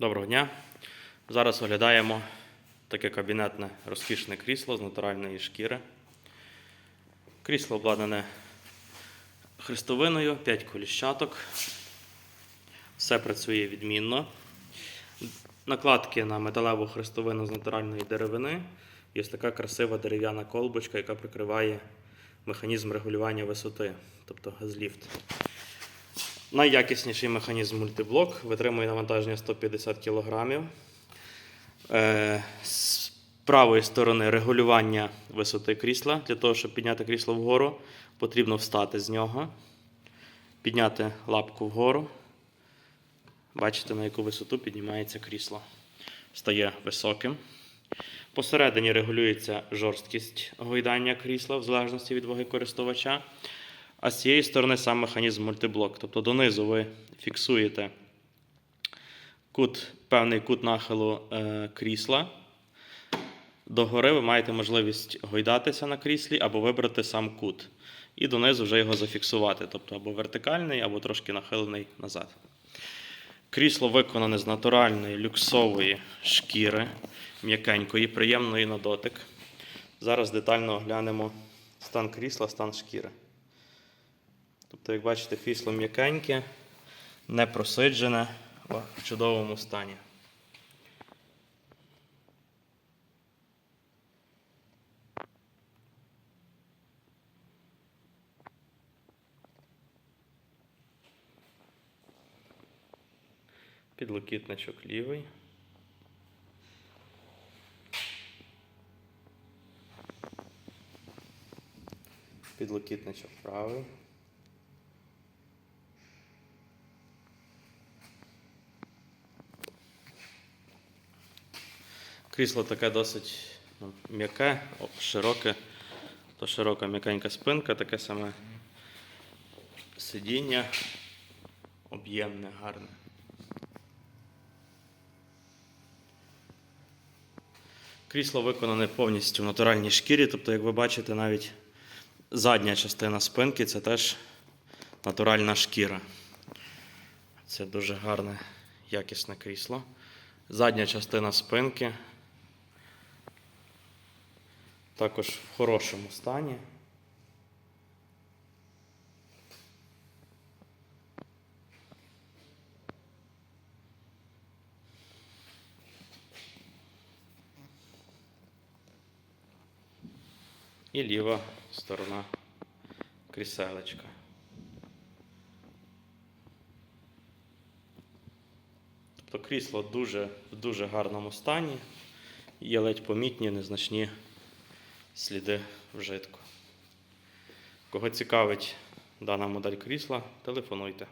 Доброго дня. Зараз оглядаємо таке кабінетне розкішне крісло з натуральної шкіри. Крісло обладнане хрестовиною, 5 коліщаток. Все працює відмінно. Накладки на металеву хрестовину з натуральної деревини. Є така красива дерев'яна колбочка, яка прикриває механізм регулювання висоти, тобто газліфт. Найякісніший механізм мультиблок витримує навантаження 150 кг. Е, з правої сторони регулювання висоти крісла. Для того, щоб підняти крісло вгору, потрібно встати з нього, підняти лапку вгору. Бачите, на яку висоту піднімається крісло. Стає високим. Посередині регулюється жорсткість гойдання крісла в залежності від ваги користувача. А з цієї сторони сам механізм мультиблок. Тобто донизу ви фіксуєте кут, певний кут нахилу е, крісла. Догори ви маєте можливість гойдатися на кріслі або вибрати сам кут. І донизу вже його зафіксувати, тобто або вертикальний, або трошки нахилений назад. Крісло виконане з натуральної люксової шкіри, м'якенької, приємної на дотик. Зараз детально оглянемо стан крісла, стан шкіри. Тобто, як бачите, крісло м'якеньке, не просиджене, в чудовому стані. Підлокітничок лівий. Підлокітничок правий. Крісло таке досить ну, м'яке, широке, то широка м'якенька спинка, таке саме сидіння, об'ємне, гарне. Крісло виконане повністю в натуральній шкірі, тобто, як ви бачите, навіть задня частина спинки це теж натуральна шкіра. Це дуже гарне, якісне крісло. Задня частина спинки також в хорошому стані. І ліва сторона кріселечка. Тобто крісло дуже, в дуже гарному стані. Є ледь помітні незначні сліди вжитку. Кого цікавить дана модель крісла, телефонуйте.